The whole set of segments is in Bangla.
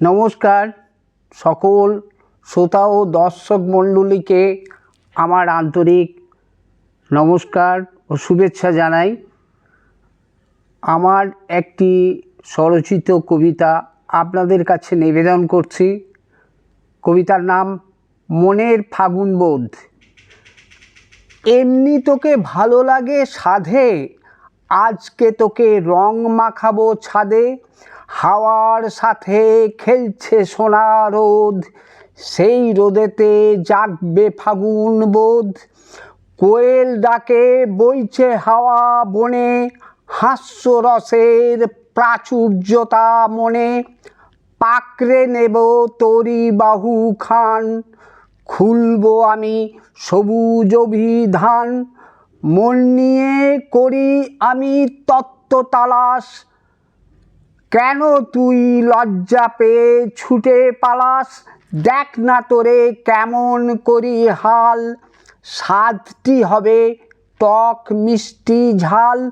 নমস্কার, সকল শ্রোতা ও দর্শক মণ্ডলীকে আমার আন্তরিক নমস্কার ও শুভেচ্ছা জানাই। আমার একটি স্বরচিত কবিতা আপনাদের কাছে নিবেদন করছি। কবিতার নাম মনের ফাগুন বোধ। এমনি তোকে ভালো লাগে সাধে, আজকে তোকে রং মাখাবো ছাদে হাওয়ার সাথে খেলছে সোনা রোদ, সেই রোদেতে জাগবে ফাগুন বোধ। কোয়েল ডাকে, বইছে হাওয়া বনে হাস্যরসের প্রাচুর্যতা মনে। পাকড়ে নেব তরি বাহু খান, খুলব আমি সবুজ অভিধান। মন নিয়ে করি আমি তত্ত্ব তালাশ কেন তুই লজ্জা পেয়ে ছুটে পালাস? দেখ না তোরে কেমন করি হাল। স্বাদটি হবে টক মিষ্টি ঝাল।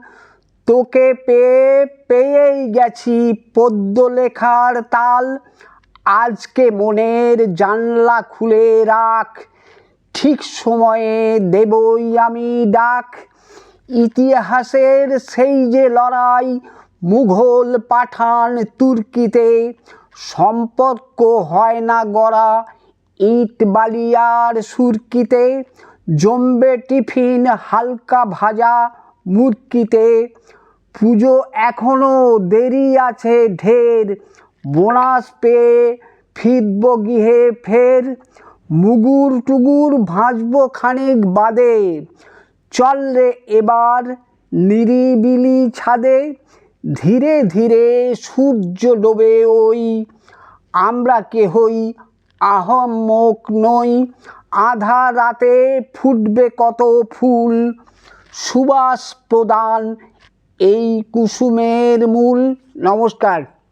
তোকে পেয়ে, পেয়েই গেছি পদ্য লেখার তাল। আজকে মনের জানলা খুলে রাখ। ঠিক সময়ে দেবই আমি ডাক। ইতিহাসের সেই যে লড়াই মুঘল পাঠান তুর্কিতে সম্পর্ক হয় না গড়া। ইট বালিয়ার সুরকিতে জম্বে টিফিন হালকা ভাজা মুরকিতে। পুজো এখনও দেরি আছে ঢের, বোনাস পেয়ে ফিরব গৃহে ফের। মুগুর টুগুর ভাজবো খানিক বাদে। চল রে এবার নিরিবিলি ছাদে ধীরে ধীরে সূর্য ডোবে ওই। আমরা কেহই আহম্মক নই। আধা রাতে ফুটবে কত ফুল। সুবাস প্রদান এই কুসুমের মূল। নমস্কার।